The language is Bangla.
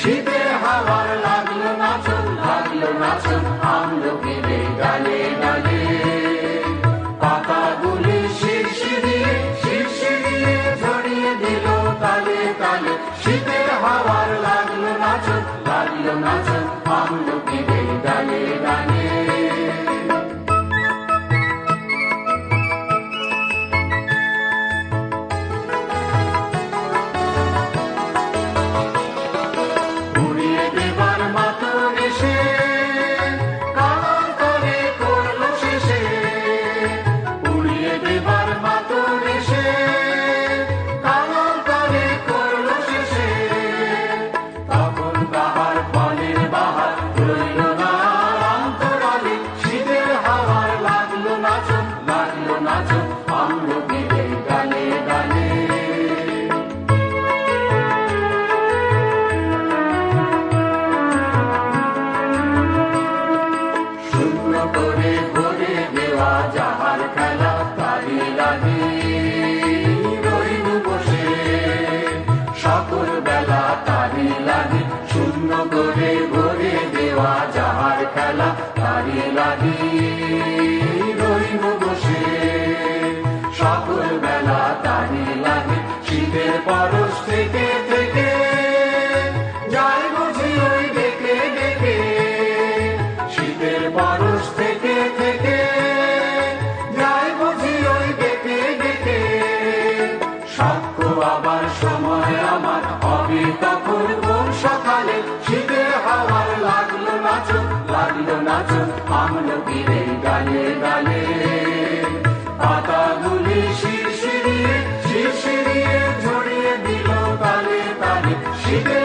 শীতে হাওয়ার লাগল নাচন লাগল নাচন আমলোকের রইল না অন্তরালে শীতের হাওয়ার লাগল নাচন লাগল নাচন আমলকিরে গালে গালে শূন্য করে ভরে দেওয়া যাহার খেলা তারি লাগে। খেলা তারি লাগে রইল বসে। সকল বেলা তারি লাগে, শীতের পরশ থেকে থেকে। যায় বুঝি ওই ডেকে ডেকে শীতের পরশ থেকে থেকে। যায় বুঝি ওই ডেকে ডেকে সাক্ষ্য আবার সময় আমার হবে তখন কোন সকালে লাগল নাচন আমলকিরে গালে গালে পাতাগুলি শিরশিরিয়ে শিরশিরিয়ে ঝরিয়ে দিল কালে হাওয়ার লাগল